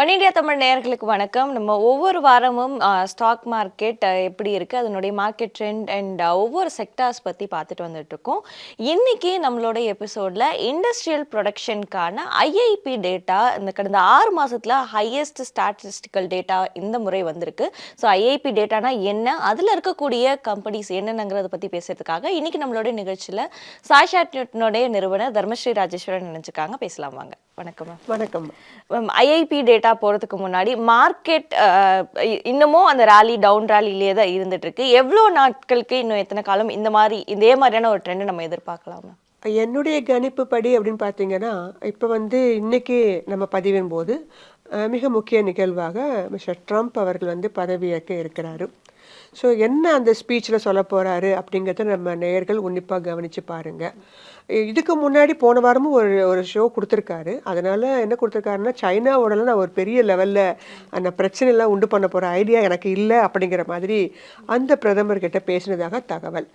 One India Tamil நேயர்களுக்கு வணக்கம். நம்ம ஒவ்வொரு வாரமும் ஸ்டாக் மார்க்கெட் எப்படி இருக்குது அதனுடைய மார்க்கெட் ட்ரெண்ட் அண்ட் ஒவ்வொரு செக்டார்ஸ் பற்றி பார்த்துட்டு வந்துட்டு இன்றைக்கி நம்மளோட எபிசோடில் இண்டஸ்ட்ரியல் ப்ரொடக்ஷனுக்கான ஐஐபி டேட்டா இந்த கடந்த ஆறு மாதத்தில் ஹையஸ்ட் ஸ்டாட்டிஸ்டிக்கல் டேட்டா இந்த முறை வந்திருக்கு. ஸோ ஐஐபி டேட்டானா என்ன அதில் இருக்கக்கூடிய கம்பெனிஸ் என்னென்னங்கிறத பற்றி பேசுறதுக்காக இன்றைக்கி நம்மளோட நிகழ்ச்சியில் சாய்ஷாட்னுடைய நிறுவனர் தர்மஸ்ரீ ராஜேஸ்வரன் நினைச்சிருக்காங்க பேசலாம் வாங்க. வணக்கம் மேம் வணக்கம். ஐஐபி டேட்டா போகிறதுக்கு முன்னாடி மார்க்கெட் இன்னமும் அந்த ராலி டவுன் ராலிலேயே தான் இருந்துட்டு இருக்கு எவ்வளோ நாட்களுக்கு இன்னும் எத்தனை காலம் இந்த மாதிரி இதே மாதிரியான ஒரு ட்ரெண்ட் நம்ம எதிர்பார்க்கலாம் என்னுடைய கணிப்பு படி அப்படின்னு பார்த்தீங்கன்னா இப்போ வந்து இன்னைக்கு நம்ம பதிவின் போது மிக முக்கிய நிகழ்வாக மிஸ்டர் ட்ரம்ப் அவர்கள் வந்து பதவியேற்க இருக்கிறாரு. ஸோ என்ன அந்த ஸ்பீச்சில் சொல்ல போகிறாரு அப்படிங்கிறத நம்ம நேயர்கள் உன்னிப்பாக கவனித்து பாருங்கள் இதுக்கு முன்னாடி போன வாரமும் ஒரு ஒரு ஷோ கொடுத்துருக்காரு. அதனால் என்ன கொடுத்துருக்காருன்னா சைனாவோடலாம் நான் ஒரு பெரிய லெவலில் அந்த பிரச்சனைலாம் உண்டு பண்ண போகிற ஐடியா எனக்கு இல்லை அப்படிங்கிற மாதிரி அந்த பிரதமர்கிட்ட பேசினதாக தகவல்.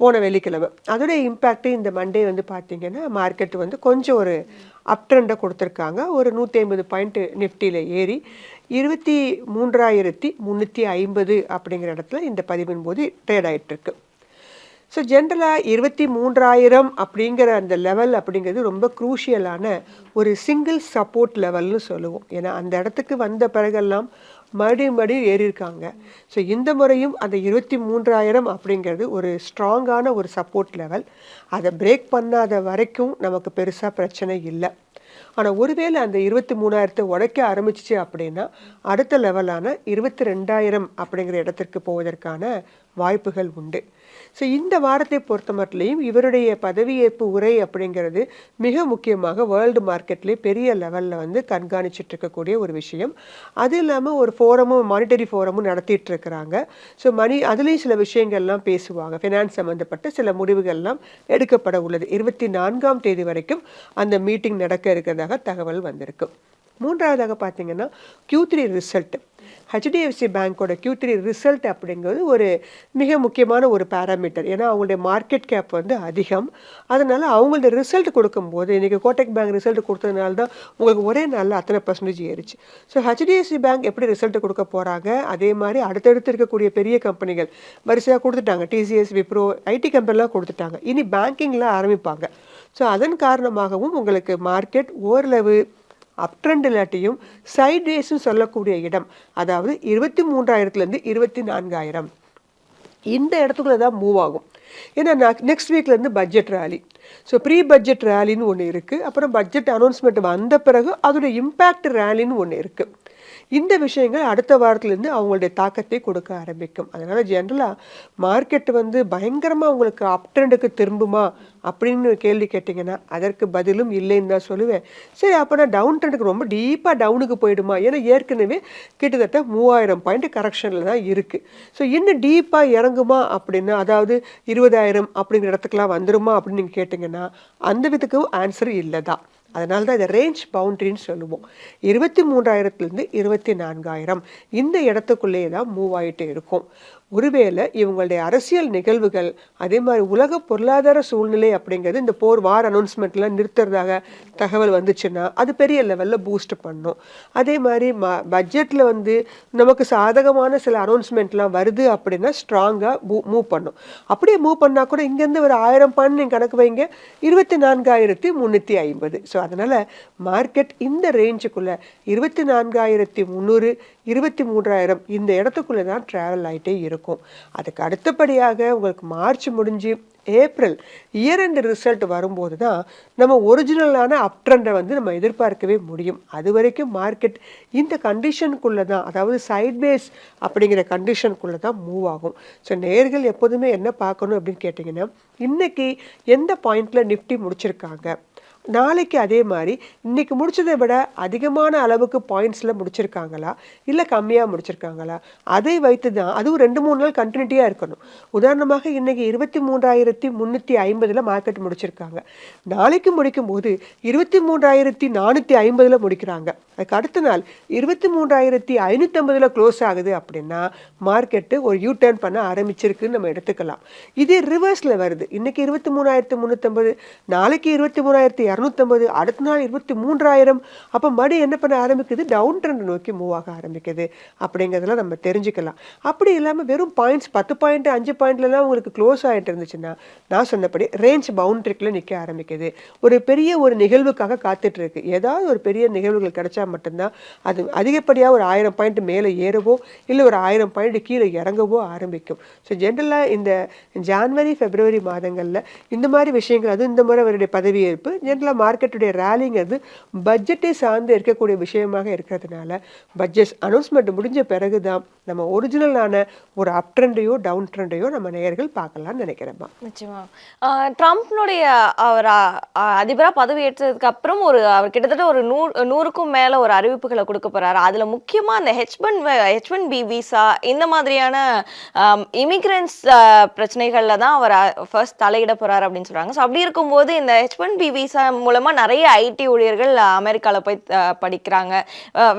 போன வெள்ளிக்கிழமை. அதோடைய இம்பேக்ட்டு இந்த மண்டே வந்து பார்த்தீங்கன்னா மார்க்கெட் வந்து கொஞ்சம் ஒரு அப் ட்ரெண்டை கொடுத்துருக்காங்க. ஒரு நூற்றி ஐம்பது பாயிண்ட் நிஃப்டியில் ஏறி இருபத்தி மூன்றாயிரத்தி முந்நூற்றி ஐம்பது அப்படிங்கிற இடத்துல இந்த பதிவின் போது ட்ரேட் ஆயிட்டிருக்கு. ஸோ ஜென்ரலாக இருபத்தி மூன்றாயிரம் அப்படிங்கிற அந்த லெவல் அப்படிங்கிறது ரொம்ப குரூஷியலான ஒரு சிங்கிள் சப்போர்ட் லெவல்னு சொல்லுவோம். ஏன்னா அந்த இடத்துக்கு வந்த பிறகெல்லாம் மறுபடியும் மறுபடியும் ஏறியிருக்காங்க. ஸோ இந்த முறையும் அந்த இருபத்தி மூன்றாயிரம் அப்படிங்கிறது ஒரு ஸ்ட்ராங்கான ஒரு சப்போர்ட் லெவல் அதை பிரேக் பண்ணாத வரைக்கும் நமக்கு பெருசாக பிரச்சனை இல்லை. ஆனால் ஒருவேளை அந்த இருபத்தி மூணாயிரத்தை உடைக்க ஆரம்பிச்சிச்சு அப்படின்னா அடுத்த லெவலான இருபத்தி ரெண்டாயிரம் அப்படிங்கிற இடத்திற்கு போவதற்கான வாய்ப்புகள் உண்டு. ஸோ இந்த வாரத்தை பொறுத்த மட்டும் இவருடைய பதவியேற்பு உரை அப்படிங்கிறது மிக முக்கியமாக வேர்ல்டு மார்க்கெட்லேயே பெரிய லெவலில் வந்து கண்காணிச்சிட்டு இருக்கக்கூடிய ஒரு விஷயம். அது இல்லாமல் ஒரு ஃபோரமும் மானிட்டரி ஃபோரமும் நடத்திட்டு இருக்கிறாங்க ஸோ மணி அதுலேயும் சில விஷயங்கள்லாம் பேசுவாங்க. ஃபினான்ஸ் சம்மந்தப்பட்ட சில முடிவுகள்லாம் எடுக்கப்பட உள்ளது. இருபத்தி நான்காம் தேதி வரைக்கும் அந்த மீட்டிங் நடக்க இருக்கிறதாக தகவல் வந்திருக்கு மூன்றாவதாக பார்த்தீங்கன்னா கியூ த்ரீ ரிசல்ட் ஹெச்டிஎஃப்சி பேங்க்கோட கியூ த்ரீ ரிசல்ட் அப்படிங்கிறது ஒரு மிக முக்கியமான ஒரு பேராமீட்டர் ஏன்னா அவங்களுடைய மார்க்கெட் கேப் வந்து அதிகம். அதனால் அவங்களோட ரிசல்ட் கொடுக்கும்போது இன்றைக்கி கோட்டக் பேங்க் ரிசல்ட் கொடுத்ததுனால தான் உங்களுக்கு ஒரே நாளில் அத்தனை பர்சன்டேஜ் ஏறிச்சு. ஸோ ஹெச்டிஎஃப்சி பேங்க் எப்படி ரிசல்ட் கொடுக்க போகிறாங்க அதே மாதிரி அடுத்தடுத்து இருக்கக்கூடிய பெரிய கம்பெனிகள் வரிசையாக கொடுத்துட்டாங்க. டிசிஎஸ் விப்ரோ ஐடி கம்பெனிலாம் கொடுத்துட்டாங்க. இனி பேங்கிங்லாம் ஆரம்பிப்பாங்க. ஸோ அதன் காரணமாகவும் உங்களுக்கு மார்க்கெட் ஓரளவு அப் ட்ரெண்ட் இல்லாட்டியும் சைட்வேஸ்ன்னு சொல்லக்கூடிய இடம் அதாவது இருபத்தி மூன்றாயிரத்துலேருந்து இருபத்தி நான்காயிரம். இந்த இடத்துக்குள்ளே தான் மூவ் ஆகும். ஏன்னா நான் next வீக்லேருந்து budget rally so pre budget ரேலின்னு ஒன்று இருக்குது அப்புறம் பட்ஜெட் அனௌன்ஸ்மெண்ட் வந்த பிறகு அதோடய இம்பேக்ட் ரேலின்னு ஒன்று இருக்குது இந்த விஷயங்கள் அடுத்த வாரத்துலேருந்து அவங்களுடைய தாக்கத்தை கொடுக்க ஆரம்பிக்கும். அதனால் ஜென்ரலாக மார்க்கெட் வந்து பயங்கரமாக உங்களுக்கு அப் ட்ரெண்டுக்கு திரும்புமா அப்படின்னு கேள்வி கேட்டிங்கன்னா அதற்கு பதிலும் இல்லைன்னு தான் சொல்லுவேன். சரி அப்போனா டவுன் ட்ரெண்டுக்கு ரொம்ப டீப்பாக டவுனுக்கு போயிடுமா? ஏன்னா ஏற்கனவே கிட்டத்தட்ட மூவாயிரம் பாயிண்ட் கரெக்ஷனில் தான் இருக்குது ஸோ இன்னும் டீப்பாக இறங்குமா அப்படின்னா அதாவது இருபதாயிரம் அப்படிங்கிற இடத்துக்குலாம் வந்துருமா அப்படின்னு நீங்கள் கேட்டிங்கன்னா அந்த விதத்துக்கும் ஆன்சர் இல்லை தான் அதனால தான் இதை ரேஞ்ச் பவுண்ட்ரின்னு சொல்லுவோம். இருபத்தி மூன்றாயிரத்துலேருந்து இருபத்தி நான்காயிரம். இந்த இடத்துக்குள்ளேயே தான் மூவ் ஆகிட்டு இருக்கும். ஒருவேளை இவங்களுடைய அரசியல் நிகழ்வுகள் அதே மாதிரி உலக பொருளாதார சூழ்நிலை அப்படிங்கிறது இந்த போர் வார் அனௌன்ஸ்மெண்ட்லாம் நிறுத்துறதாக தகவல் வந்துச்சுன்னா அது பெரிய லெவலில் பூஸ்ட் பண்ணும். அதே மாதிரி ம பட்ஜெட்டில் வந்து நமக்கு சாதகமான சில அனௌன்ஸ்மெண்ட்லாம் வருது அப்படின்னா ஸ்ட்ராங்காக மூ மூவ் பண்ணும். அப்படியே மூவ் பண்ணால் கூட இங்கேருந்து ஒரு ஆயிரம் பாயிண்ட் நீங்கள் கணக்கு வைங்க இருபத்தி நான்காயிரத்தி முந்நூற்றி ஐம்பது. ஸோ அதனால் மார்க்கெட் இந்த ரேஞ்சுக்குள்ளே இருபத்தி நான்காயிரத்தி முந்நூறு இருபத்தி மூன்றாயிரம் இந்த இடத்துக்குள்ளே தான் ட்ராவல் ஆகிட்டே இருக்கும். இருக்கும். அதுக்கு அடுத்தபடியாக உங்களுக்கு மார்ச் முடிஞ்சு ஏப்ரல் இயர் எண்ட் ரிசல்ட் வரும்போது தான் நம்ம ஒரிஜினலான அப் ட்ரெண்டை வந்து நம்ம எதிர்பார்க்கவே முடியும். அது வரைக்கும் மார்க்கெட் இந்த கண்டிஷனுக்குள்ளே தான் அதாவது சைட்வேஸ் அப்படிங்கிற கண்டிஷனுக்குள்ளே தான் மூவ் ஆகும். ஸோ நேர்கள் எப்போதுமே என்ன பார்க்கணும் அப்படின்னு கேட்டிங்கன்னா இன்றைக்கி எந்த பாயிண்டில் நிஃப்டி முடிச்சிருக்காங்க? நாளைக்கு அதே மாதிரி இன்னைக்கு முடித்ததை விட அதிகமான அளவுக்கு பாயிண்ட்ஸில் முடிச்சிருக்காங்களா? இல்லை கம்மியாக முடிச்சிருக்காங்களா? அதை வைத்து தான் அதுவும் ரெண்டு மூணு நாள் கண்டினியூட்டியாக இருக்கணும். உதாரணமாக இன்றைக்கி இருபத்தி மூன்றாயிரத்தி முந்நூற்றி ஐம்பதில் மார்க்கெட் முடிச்சிருக்காங்க. நாளைக்கு முடிக்கும் போது இருபத்தி மூன்றாயிரத்தி நானூற்றி ஐம்பதில் முடிக்கிறாங்க. அதுக்கு அடுத்த நாள் இருபத்தி மூன்றாயிரத்தி ஐநூற்றம்பதில் க்ளோஸ் ஆகுது அப்படின்னா மார்க்கெட்டு ஒரு யூ டர்ன் பண்ண ஆரம்பிச்சிருக்குன்னு நம்ம எடுத்துக்கலாம். இதே ரிவர்ஸில் வருது. இன்றைக்கி இருபத்தி மூணாயிரத்தி முந்நூற்றம்பது நாளைக்கு இருபத்தி மூணாயிரத்தி இரநூத்தம்பது அடுத்த நாள் இருபத்தி மூன்றாயிரம் அப்போ மறுபடி என்ன பண்ண ஆரம்பிக்குது? டவுன் ட்ரெண்ட் நோக்கி மூவ் ஆக ஆரம்பிக்குது. அப்படிங்கிறதெல்லாம் நம்ம தெரிஞ்சுக்கலாம். அப்படி இல்லாமல் வெறும் பாயிண்ட்ஸ் பத்து பாயிண்ட் அஞ்சு பாயிண்ட்லலாம் உங்களுக்கு க்ளோஸ் ஆகிட்டு இருந்துச்சுன்னா நான் சொன்னபடி ரேஞ்ச் பவுண்ட்ரிக்கில் நிற்க ஆரம்பிக்குது. ஒரு பெரிய ஒரு நிகழ்வுக்காக காத்துட்ருக்கு ஏதாவது ஒரு பெரிய நிகழ்வுகள் கிடைச்சா மட்டும்தான் அது அதிகப்படியாக ஒரு ஆயிரம் பாயிண்ட் மேலே ஏறவோ இல்லை ஒரு ஆயிரம் பாயிண்ட் கீழே இறங்கவோ ஆரம்பிக்கும். ஸோ ஜென்ரலாக இந்த ஜான்வரி பிப்ரவரி மாதங்களில் இந்த மாதிரி விஷயங்கள் அதுவும் இந்த முறை அவருடைய பதவியேற்பு ஜென்ரலாக மார்க்கெட்டுடைய ரேலிங்கிறது பட்ஜெட்டை சார்ந்து இருக்கக்கூடிய விஷயமாக இருக்கிறதுனால பட்ஜெட் அனௌன்ஸ்மெண்ட் முடிஞ்ச பிறகு தான் நம்ம ஒரிஜினலான ஒரு அப் ட்ரெண்டையோ டவுன் ட்ரெண்டையோ நம்ம நேயர்கள் பார்க்கலாம்னு நினைக்கிறேம்மா நிச்சயமா. ட்ரம்ப்னுடைய அவர் அதிபராக பதவியேற்றதுக்கு அப்புறம் ஒரு அவர் கிட்டத்தட்ட ஒரு நூறு நூறுக்கும் மேலே ஒரு அறிவிப்புகளை கொடுக்க போகிறாரு அதில் முக்கியமாக அந்த H one H one B visa இந்த மாதிரியான இமிக்ரன்ஸ் பிரச்சனைகளில் தான் அவர் ஃபர்ஸ்ட் தலையிட போகிறார் அப்படின்னு சொல்கிறாங்க ஸோ அப்படி இருக்கும்போது இந்த ஹெச் ஒன் பி விசா மூலமாக நிறைய ஐடி ஊழியர்கள் அமெரிக்காவில் போய் படிக்கிறாங்க.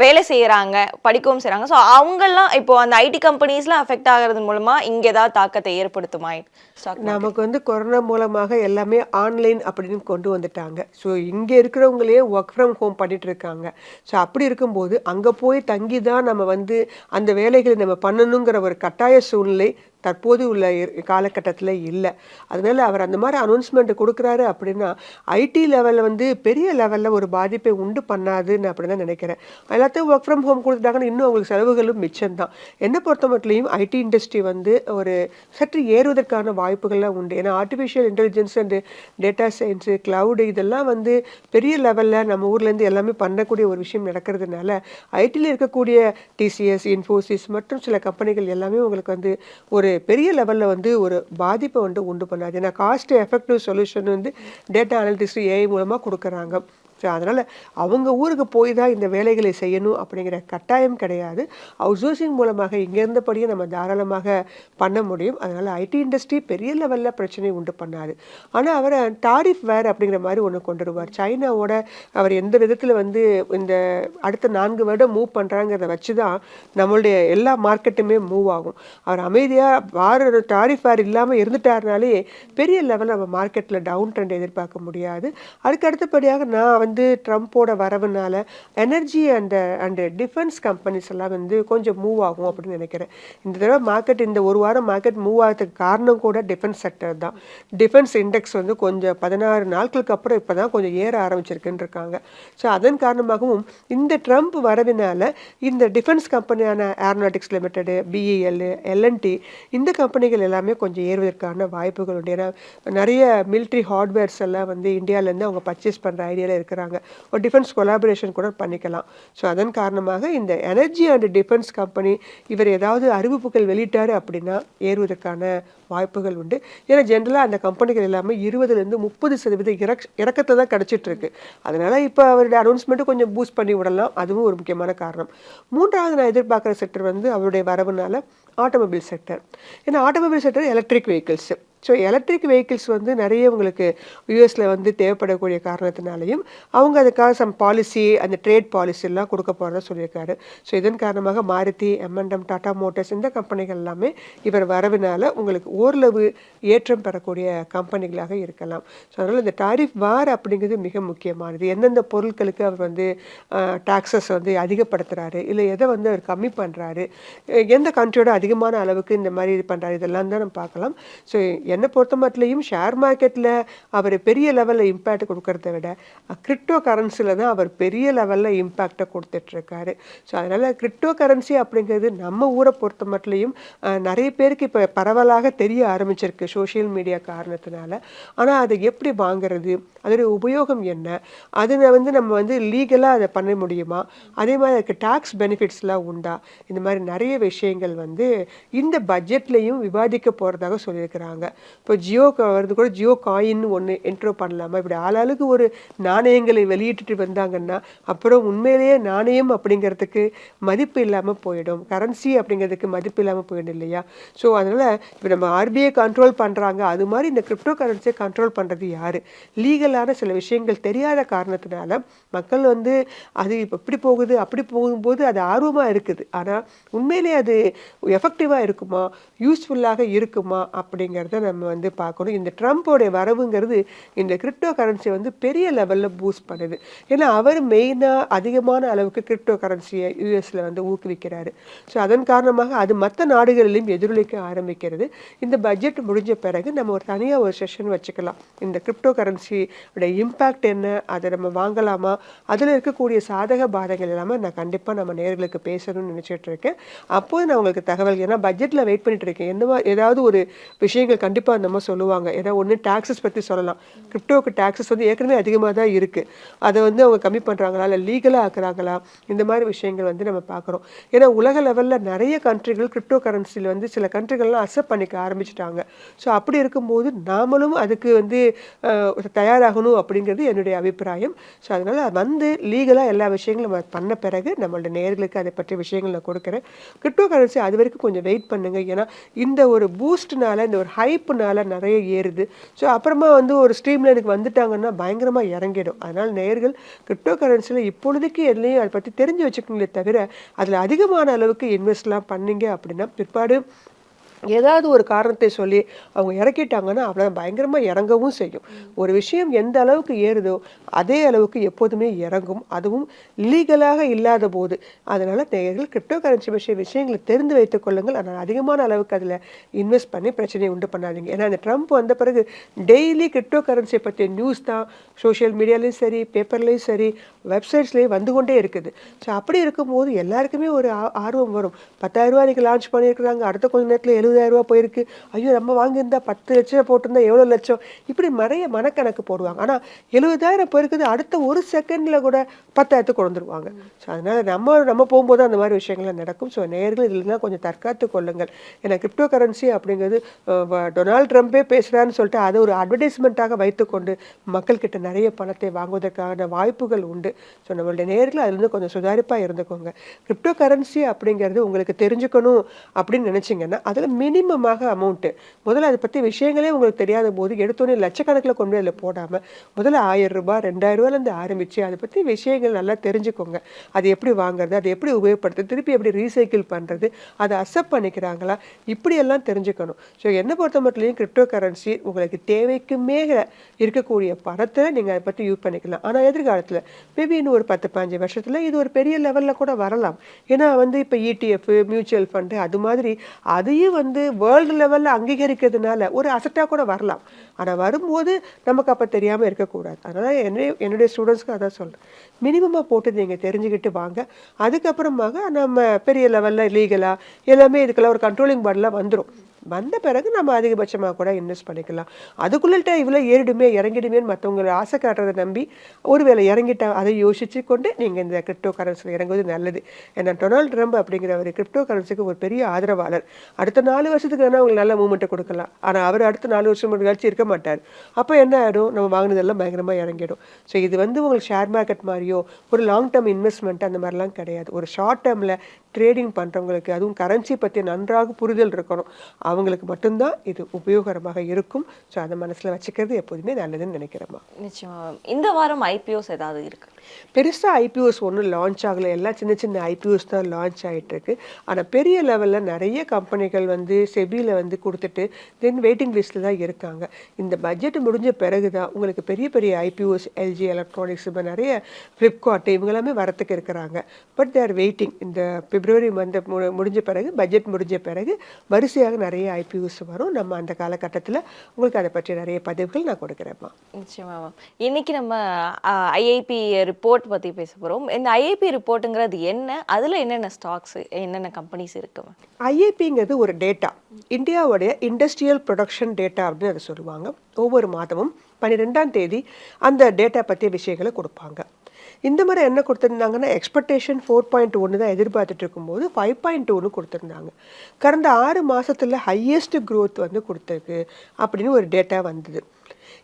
வேலை செய்கிறாங்க படிக்கவும் செய்கிறாங்க ஸோ அவங்கெல்லாம் இப்போ அந்த ஐடி கம்பெனிஸ்லாம் அஃபெக்ட் ஆகிறது மூலமாக இங்கே ஏதாவது தாக்கத்தை ஏற்படுத்துமா? நமக்கு வந்து கொரோனா மூலமாக எல்லாமே ஆன்லைன் அப்படின்னு கொண்டு வந்துட்டாங்க. ஸோ இங்கே இருக்கிறவங்களே ஒர்க் ஃப்ரம் ஹோம் பண்ணிட்டு இருக்காங்க. ஸோ அப்படி இருக்கும்போது அங்கே போய் தங்கி தான் நம்ம வந்து அந்த வேலைகளை நம்ம பண்ணணுங்கிற ஒரு கட்டாய சூழ்நிலை தற்போது உள்ள காலகட்டத்தில் இல்லை. அதனால் அவர் அந்த மாதிரி அனௌன்ஸ்மெண்ட் கொடுக்குறாரு அப்படின்னா ஐடி லெவலில் வந்து பெரிய லெவலில் ஒரு பாதிப்பை உண்டு பண்ணாதுன்னு அப்படி தான் நினைக்கிறேன். எல்லாத்தையும் ஒர்க் ஃப்ரம் ஹோம் கொடுத்துட்டாங்கன்னா இன்னும் அவங்களுக்கு செலவுகளும் மிச்சம் தான் என்னை பொறுத்த மட்டும் ஐடி இண்டஸ்ட்ரி வந்து ஒரு சற்று ஏறுவதற்கான வாய்ப்புகள்லாம் உண்டு. ஏன்னா artificial intelligence and data science cloud இதெல்லாம் வந்து பெரிய லெவலில் நம்ம ஊர்லேருந்து எல்லாமே பண்ணக்கூடிய ஒரு விஷயம் நடக்கிறதுனால ஐடியில் இருக்கக்கூடிய டிசிஎஸ் இன்ஃபோசிஸ் மற்றும் சில கம்பெனிகள் எல்லாமே உங்களுக்கு வந்து ஒரு பெரிய லெவலில் வந்து ஒரு பாதிப்பை வந்து உண்டு பண்ணாது. ஏன்னா காஸ்ட் எஃபெக்டிவ் சொல்யூஷன் வந்து டேட்டா அனலிட்டிக்ஸ் ஏஐ மூலமாக கொடுக்குறாங்க. ஸோ அதனால் அவங்க ஊருக்கு போய் தான் இந்த வேலைகளை செய்யணும் அப்படிங்கிற கட்டாயம் கிடையாது. அவுட்சோர்சிங் மூலமாக இங்கே இருந்தபடியே நம்ம தாராளமாக பண்ண முடியும். அதனால் ஐடி இண்டஸ்ட்ரி பெரிய லெவலில் பிரச்சனை உண்டு பண்ணாது. ஆனால் அவரை டாரிஃப் வேர் அப்படிங்கிற மாதிரி ஒன்று கொண்டு வருவார். சைனாவோட அவர் எந்த விதத்தில் வந்து இந்த அடுத்த நான்கு வருடம் மூவ் பண்ணுறாங்கிறத வச்சு தான் நம்மளுடைய எல்லா மார்க்கெட்டுமே மூவ் ஆகும். அவர் அமைதியாக வார டாரிஃப் வேர் இல்லாமல் இருந்துட்டாருனாலே பெரிய லெவலில் நம்ம மார்க்கெட்டில் டவுன் ட்ரெண்ட் எதிர்பார்க்க முடியாது. அதுக்கு அடுத்தபடியாக நான் வந்து வந்து ட்ரம்ப்போட வரவுனால energy and and defence companies எல்லாம் வந்து கொஞ்சம் மூவ் ஆகும் அப்படின்னு நினைக்கிறேன். இந்த தடவை மார்க்கெட் இந்த ஒரு வாரம் மார்க்கெட் மூவ் ஆகிறதுக்கு காரணம் கூட டிஃபென்ஸ் செக்டர் தான். டிஃபென்ஸ் இண்டெக்ஸ் வந்து கொஞ்சம் பதினாறு நாட்களுக்கு அப்புறம் இப்போ தான் கொஞ்சம் ஏற ஆரம்பிச்சிருக்குன்னு இருக்காங்க. ஸோ அதன் காரணமாகவும் இந்த ட்ரம்ப் வரவினால இந்த டிஃபென்ஸ் கம்பெனியான ஏரோநாட்டிக்ஸ் லிமிடெடு பிஇஎல் எல்என்டி இந்த கம்பெனிகள் எல்லாமே கொஞ்சம் ஏறுவதற்கான வாய்ப்புகள் உண்டு. ஏன்னா நிறைய மிலிட்ரி ஹார்ட்வேர்ஸ் எல்லாம் வந்து இந்தியாவிலேருந்து அவங்க பர்ச்சேஸ் பண்ணுற ஐடியாவில் இருக்கிறாங்க. ஒரு டிஃபென்ஸ் கொலாபரேஷன் கூட பண்ணிக்கலாம். ஸோ அதன் காரணமாக இந்த எனர்ஜி அண்ட் டிஃபென்ஸ் கம்பெனி இவர் ஏதாவது அறிவிப்புகள் வெளியிட்டார் அப்படின்னா ஏறுவதற்கான வாய்ப்புகள் உண்டு. ஏன்னா ஜென்ரலாக அந்த கம்பெனிகள் எல்லாமே இருபதுலேருந்து முப்பது சதவீத இறக் இறக்கத்தை தான் கிடச்சிட்ருக்கு. அதனால் இப்போ அவருடைய அனௌன்ஸ்மெண்ட்டு கொஞ்சம் பூஸ்ட் பண்ணி விடலாம். அதுவும் ஒரு முக்கியமான காரணம். மூன்றாவது நான் எதிர்பார்க்குற செக்டர் வந்து அவருடைய வரவுனால ஆட்டோமொபைல் செக்டர் ஏன்னா automobile sector electric vehicles so electric vehicles வந்து நிறைய உங்களுக்கு யூஎஸில் வந்து தேவைப்படக்கூடிய காரணத்தினாலையும் அவங்க அதுக்காக சம் பாலிசி அந்த ட்ரேட் பாலிசிலாம் கொடுக்க போகிறதா சொல்லியிருக்காரு. ஸோ இதன் காரணமாக மாருதி எம்என்டம் டாடா மோட்டர்ஸ் இந்த கம்பெனிகள் எல்லாமே இவர் வரவினால உங்களுக்கு ஓரளவு ஏற்றம் பெறக்கூடிய கம்பெனிகளாக இருக்கலாம். ஸோ அதனால் இந்த டாரிஃப் வார் அப்படிங்கிறது மிக முக்கியமானது. எந்தெந்த பொருட்களுக்கு அவர் வந்து டாக்ஸஸ் வந்து அதிகப்படுத்துகிறாரு இல்லை எதை வந்து அவர் கம்மி பண்ணுறாரு எந்த கண்ட்ரியோட அதிகமான அளவுக்கு இந்த மாதிரி இது பண்ணுறாரு இதெல்லாம் தான் நம்ம பார்க்கலாம். ஸோ என்னை பொறுத்த மட்டும் ஷேர் மார்க்கெட்டில் அவர் பெரிய லெவலில் இம்பேக்ட் கொடுக்கறத விட கிரிப்டோ கரன்சியில் தான் அவர் பெரிய லெவலில் இம்பேக்டை கொடுத்துட்ருக்காரு. ஸோ அதனால் கிரிப்டோ கரன்சி அப்படிங்கிறது நம்ம ஊரை பொறுத்த மட்டும் நிறைய பேருக்கு இப்போ பரவலாக தெரிய ஆரம்பிச்சிருக்கு சோஷியல் மீடியா காரணத்தினால. ஆனால் அதை எப்படி வாங்குறது? அதோடைய உபயோகம் என்ன? அதில் வந்து நம்ம வந்து லீகலாக அதை பண்ண முடியுமா? அதே மாதிரி அதுக்கு டேக்ஸ் பெனிஃபிட்ஸ்லாம் உண்டா? இந்த மாதிரி நிறைய விஷயங்கள் வந்து இந்த பட்ஜெட்லேயும் விவாதிக்க போகிறதாக சொல்லியிருக்கிறாங்க. இப்போ ஜியோக்கு வர்றது கூட ஜியோ காயின்னு ஒன்று என்ட்ரோ பண்ணலாமா? இப்படி ஆளாளுக்கு ஒரு நாணயங்களை வெளியிட்டுட்டு வந்தாங்கன்னா அப்புறம் உண்மையிலேயே நாணயம் அப்படிங்கிறதுக்கு மதிப்பு இல்லாமல் போயிடும். கரன்சி அப்படிங்கிறதுக்கு மதிப்பு இல்லாமல் போயிடும் இல்லையா? ஸோ அதனால் இப்போ நம்ம ஆர்பிஐ கண்ட்ரோல் பண்ணுறாங்க அது மாதிரி இந்த கிரிப்டோ கரன்சியை கண்ட்ரோல் பண்ணுறது யார்? லீகலான சில விஷயங்கள் தெரியாத காரணத்தினால மக்கள் வந்து அது இப்போ இப்படி போகுது அப்படி போகும்போது அது ஆர்வமாக இருக்குது. ஆனால் உண்மையிலே அது எஃபெக்டிவாக இருக்குமா? யூஸ்ஃபுல்லாக இருக்குமா? அப்படிங்கிறத நம்ம வந்து பார்க்கணும். இந்த ட்ரம்ப்போடைய வரவுங்கிறது இந்த கிரிப்டோ கரன்சி வந்து பெரிய லெவலில் பூஸ்ட் பண்ணுது. ஏன்னா அவர் மெயினாக அதிகமான அளவுக்கு கிரிப்டோ கரன்சியை யூஎஸில் வந்து ஊக்குவிக்கிறாரு. ஸோ அதன் காரணமாக அது மற்ற நாடுகளிலும் எதிரொலிக்க ஆரம்பிக்கிறது. இந்த பட்ஜெட் முடிஞ்ச பிறகு நம்ம ஒரு தனியாக ஒரு செஷன் வச்சுக்கலாம். இந்த கிரிப்டோ கரன்சியோட இம்பேக்ட் என்ன? அதை நம்ம வாங்கலாமா? அதில் இருக்கக்கூடிய சாதக பாதங்கள் எல்லாமே நான் கண்டிப்பாக நம்ம நேர்களுக்கு பேசணும்னு நினச்சிட்டு இருக்கேன். அப்போது நான் உங்களுக்கு தகவல் ஏன்னா பட்ஜெட்டில் வெயிட் பண்ணிட்டு இருக்கேன். என்னவா ஏதாவது ஒரு விஷயங்கள் கண்டிப்பாக நம்ம சொல்லுவாங்க. ஏன்னா ஒன்று டாக்ஸஸ் பற்றி சொல்லலாம். கிரிப்டோவுக்கு டாக்ஸஸ் வந்து ஏற்கனவே அதிகமாக தான் இருக்குது அதை வந்து அவங்க கம்மி பண்ணுறாங்களா இல்லை லீகலாக ஆக்குறாங்களா? இந்த மாதிரி விஷயங்கள் வந்து நம்ம பார்க்குறோம். ஏன்னா உலக லெவலில் நிறைய கண்ட்ரிகள் கிரிப்டோ கரன்சியில் வந்து சில கண்ட்ரிகள்லாம் அக்செப்ட் பண்ணிக்க ஆரம்பிச்சிட்டாங்க. ஸோ அப்படி இருக்கும்போது நாமளும் அதுக்கு வந்து தயாராகணும் அப்படிங்கிறது என்னுடைய அபிப்பிராயம். ஸோ அதனால் வந்து லீகலாக எல்லா விஷயங்களும் நம்ம பண்ண பிறகு நம்மளோட நேர்களுக்கு அதை பற்றிய விஷயங்கள் நான் கொடுக்குறேன். கிரிப்டோ கரன்சி அது வரைக்கும் கொஞ்சம் வெயிட் பண்ணுங்க. ஏன்னா இந்த ஒரு பூஸ்ட்னால இந்த ஒரு ஹைப்புனால நிறைய ஏறுது. ஸோ அப்புறமா வந்து ஒரு ஸ்ட்ரீம் எனக்கு வந்துட்டாங்கன்னா பயங்கரமாக இறங்கிடும். அதனால் நேர்கள் கிரிப்டோ கரன்சியில் இப்பொழுதுக்கு எதுலேயும் அதை பற்றி தெரிஞ்சு வச்சுக்கோங்களே தவிர அதில் அதிகமான அளவுக்கு இன்வெஸ்ட்லாம் பண்ணீங்க அப்படின்னா பிற்பாடு ஏதாவது ஒரு காரணத்தை சொல்லி அவங்க இறக்கிட்டாங்கன்னா அவ்வளோ பயங்கரமாக இறங்கவும் செய்யும். ஒரு விஷயம் எந்த அளவுக்கு ஏறுதோ அதே அளவுக்கு எப்போதுமே இறங்கும். அதுவும் லீகலாக இல்லாத போது. அதனால் நேயர்கள் கிரிப்டோ கரன்சி விஷய விஷயங்களை தெரிந்து வைத்துக் கொள்ளுங்கள். ஆனால் அதிகமான அளவுக்கு அதில் இன்வெஸ்ட் பண்ணி பிரச்சனையை உண்டு பண்ணாதீங்க. ஏன்னா இந்த ட்ரம்ப் வந்த பிறகு டெய்லி கிரிப்டோ கரன்சியை பற்றிய நியூஸ் தான். சோஷியல் மீடியாலையும் சரி பேப்பர்லேயும் சரி வெப்சைட்ஸ்லேயும் வந்து கொண்டே இருக்குது. ஸோ அப்படி இருக்கும்போது எல்லாருக்குமே ஒரு ஆ- ஆர்வம் வரும். பத்தாயிரம் ரூபாய் லான்ச் பண்ணியிருக்கிறாங்க. அடுத்த கொஞ்ச நேரத்தில் எழுபது ரூபாய் போயிருக்கு. ஐயோ நம்ம வாங்கியிருந்தா பத்து லட்சம் போட்டிருந்தா எவ்வளோ லட்சம்? இப்படி நிறைய மனக்கணக்கு போடுவாங்க. ஆனால் எழுபதாயிரம் போயிருக்குது அடுத்த ஒரு செகண்டில் கூட பத்தாயிரத்துக்கு கொண்டு வந்துருவாங்க ஸோ அதனால் நம்ம நம்ம போகும்போது அந்த மாதிரி விஷயங்கள்லாம் நடக்கும். ஸோ நேர்கள் இதில் கொஞ்சம் தற்காத்து கொள்ளுங்கள். ஏன்னா கிரிப்டோ கரன்சி அப்படிங்கிறது டொனால்ட் ட்ரம்ப்பே பேசுகிறான்னு சொல்லிட்டு அதை ஒரு அட்வர்டைஸ்மெண்ட்டாக வைத்துக்கொண்டு மக்கள்கிட்ட நிறைய பணத்தை வாங்குவதற்கான வாய்ப்புகள் உண்டு. ஸோ நம்மளுடைய நேரில் அதுலேருந்து கொஞ்சம் சுதாரிப்பாக இருந்துக்கோங்க. கிரிப்டோ கரன்சி அப்படிங்கிறது உங்களுக்கு தெரிஞ்சுக்கணும் அப்படின்னு நினச்சிங்கன்னா அதில் மினிமமாக அமௌண்ட்டு. முதல்ல அதை பற்றி விஷயங்களே உங்களுக்கு தெரியாத போது எடுத்தோடனே லட்சக்கணக்கில் கொண்டு போய் அதில் போடாமல் முதல்ல ஆயிரம் ரூபாய் ரெண்டாயிரம் ரூபாயிலேருந்து ஆரம்பித்து அதை பற்றி விஷயங்கள் நல்லா தெரிஞ்சுக்கோங்க. அது எப்படி வாங்குறது அதை எப்படி உபயோகப்படுத்துறது திருப்பி எப்படி ரீசைக்கிள் பண்ணுறது அதை அக்செப்ட் பண்ணிக்கிறாங்களா இப்படியெல்லாம் தெரிஞ்சுக்கணும். ஸோ என்னை பொறுத்த மட்டும் கிரிப்டோ கரன்சி உங்களுக்கு தேவைக்கு மேல இருக்கக்கூடிய பணத்தை நீங்கள் அதை பற்றி யூஸ் பண்ணிக்கலாம். ஆனால் எதிர்காலத்தில் மேபி இன்னும் ஒரு பத்து பதினஞ்சு வருஷத்தில் இது ஒரு பெரிய லெவலில் கூட வரலாம். ஏன்னா வந்து இப்போ இடிஎஃப் மியூச்சுவல் ஃபண்டு அது மாதிரி அதையும் வந்து வேர்ல்டு லெவலில் அங்கீகரிக்கிறதுனால ஒரு அசட்டாக கூட வரலாம். ஆனால் வரும்போது நமக்கு அப்போ தெரியாமல் இருக்கக்கூடாது. அதனால் என்னுடைய என்னுடைய ஸ்டூடெண்ட்ஸ்க்கு அதான் சொல்கிறேன் மினிமமாக போட்டு நீங்கள் தெரிஞ்சுக்கிட்டு வாங்க. அதுக்கப்புறமாக நம்ம பெரிய லெவலில் லீகலாக எல்லாமே இதுக்கெல்லாம் ஒரு கண்ட்ரோலிங் பாடிலாம் வந்துடும் வந்த பிறகு நம்ம அதிகபட்சமாக கூட இன்வெஸ்ட் பண்ணிக்கலாம். அதுக்குள்ளே இவ்வளோ ஏறிடுமே இறங்கிடுமேன்னு மற்றவங்களை ஆசை காட்டுறதை நம்பி ஒருவேளை இறங்கிட்டா அதை யோசிச்சு கொண்டு நீங்கள் இந்த கிரிப்டோ கரன்சியில் இறங்குவது நல்லது. ஏன்னா டொனால்ட் ட்ரம்ப் அப்படிங்கிற ஒரு கிரிப்டோ கரன்சிக்கு ஒரு பெரிய ஆதரவாளர். அடுத்த நாலு வருஷத்துக்கு வேணால் உங்களுக்கு நல்ல மூமெண்ட்டை கொடுக்கலாம். ஆனால் அவர் அடுத்த நாலு வருஷம் கழிச்சு இருக்க மாட்டார். அப்போ என்ன ஆகிடும் நம்ம வாங்கினதெல்லாம் பயங்கரமாக இறங்கிடும். ஸோ இது வந்து உங்களுக்கு ஷேர் மார்க்கெட் மாதிரியோ ஒரு லாங் டேர்ம் இன்வெஸ்ட்மெண்ட் அந்த மாதிரிலாம் கிடையாது. ஒரு ஷார்ட் டேர்மில் ட்ரேடிங் பண்ணுறவங்களுக்கு அதுவும் கரன்சி பற்றி நன்றாக புரிதல் இருக்கணும். அவங்களுக்கு மட்டும்தான் இது உபயோகரமாக இருக்கும். ஸோ அதை மனசில் வச்சுக்கிறது எப்போதுமே நல்லதுன்னு நினைக்கிறேம்மா. நிச்சயமா மேம் இந்த வாரம் ஐபிஓஸ் ஏதாவது இருக்கு? பெருசாக ஐபிஓஸ் ஒன்றும் லான்ச் ஆகலை. எல்லாம் சின்ன சின்ன ஐபிஓஸ் தான் லான்ச் ஆகிட்டு இருக்கு ஆனால் பெரிய லெவலில் நிறைய கம்பெனிகள் வந்து செபியில் வந்து கொடுத்துட்டு தென் வெயிட்டிங் லிஸ்ட்டில் தான் இருக்காங்க. இந்த பட்ஜெட் முடிஞ்ச பிறகு தான் உங்களுக்கு பெரிய பெரிய ஐபிஓஸ் எல்ஜி எலக்ட்ரானிக்ஸ் இப்போ நிறைய ஃப்ளிப்கார்ட் இவங்க எல்லாமே வரத்துக்கு இருக்கிறாங்க. பட் தேர் வெயிட்டிங் இந்த பிப்ரவரி மந்த் முடிஞ்ச பிறகு பட்ஜெட் முடிஞ்ச பிறகு வரிசையாக நிறைய ஐபிஓஸ் வரும். நம்ம அந்த காலகட்டத்தில் உங்களுக்கு அதை பற்றி நிறைய பதிவுகள் நான் கொடுக்குறேம்மா நிச்சயமா மேம் இன்னைக்கு நம்ம ஐஐபி ரிப்போர்ட் பத்தி பேச போறோம். இந்த ஐஐபி ரிப்போர்ட்டுங்கிறது என்ன? அதுல என்னென்ன ஸ்டாக்ஸ் என்னென்ன கம்பெனிஸ் இருக்கு மேம் ஐஏபிங்கிறது ஒரு டேட்டா இந்தியாவுடைய இண்டஸ்ட்ரியல் ப்ரொடக்ஷன் டேட்டா அப்படின்னு அதை சொல்லுவாங்க. ஒவ்வொரு மாதமும் பன்னிரெண்டாம் தேதி அந்த டேட்டா பற்றிய விஷயங்களை கொடுப்பாங்க. இந்த முறை என்ன கொடுத்துருந்தாங்கன்னா எக்ஸ்பெக்டேஷன் ஃபோர் பாயிண்ட் ஒன்று தான் எதிர்பார்த்துட்டு இருக்கும்போது ஃபைவ் பாயிண்ட் ஒன்று கொடுத்துருந்தாங்க. கடந்த ஆறு மாதத்தில் ஹையஸ்ட் க்ரோத் வந்து கொடுத்துருக்கு அப்படின்னு ஒரு டேட்டா வந்தது.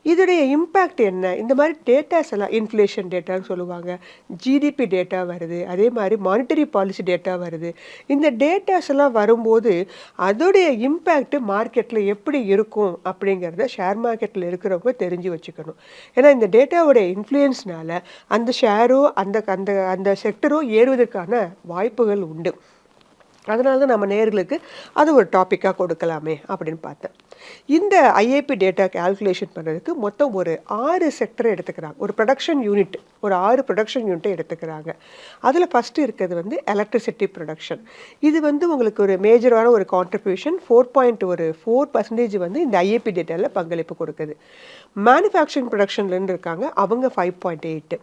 இதோடைய இம்பேக்ட் என்ன? இந்த மாதிரி டேட்டாஸ் எல்லாம் இன்ஃப்ளேஷன் டேட்டான்னு சொல்லுவாங்க. ஜிடிபி டேட்டா வருது. அதே மாதிரி மானிட்டரி பாலிசி டேட்டா வருது. இந்த டேட்டாஸ் எல்லாம் வரும்போது அதோடைய இம்பேக்ட்டு மார்க்கெட்டில் எப்படி இருக்கும் அப்படிங்கிறத ஷேர் மார்க்கெட்டில் இருக்கிறவங்க தெரிஞ்சு வச்சுக்கணும். ஏன்னா இந்த டேட்டாவுடைய இன்ஃப்ளூயன்ஸ்னால அந்த ஷேரோ அந்த அந்த அந்த செக்டரோ ஏறுவதற்கான வாய்ப்புகள் உண்டு. அதனால தான் நம்ம நேர்களுக்கு அது ஒரு டாப்பிக்காக கொடுக்கலாமே அப்படின்னு பார்த்தேன். இந்த ஐஏபி டேட்டா கால்குலேஷன் பண்ணுறதுக்கு மொத்தம் ஒரு ஆறு செக்டரை எடுத்துக்கிறாங்க. ஒரு ப்ரொடக்ஷன் யூனிட் ஒரு ஆறு ப்ரொடக்ஷன் யூனிட்டை எடுத்துக்கிறாங்க. அதில் ஃபஸ்ட்டு இருக்கிறது வந்து எலக்ட்ரிசிட்டி ப்ரொடக்ஷன் இது வந்து உங்களுக்கு ஒரு மேஜரான ஒரு கான்ட்ரிபியூஷன் ஃபோர் பாயிண்ட் ஒரு ஃபோர் பர்சன்டேஜ் வந்து இந்த ஐஏபி டேட்டாவில் பங்களிப்பு கொடுக்குது. மேனுஃபேக்சரிங் ப்ரொடக்ஷன்லேருந்து இருக்காங்க. அவங்க five point eight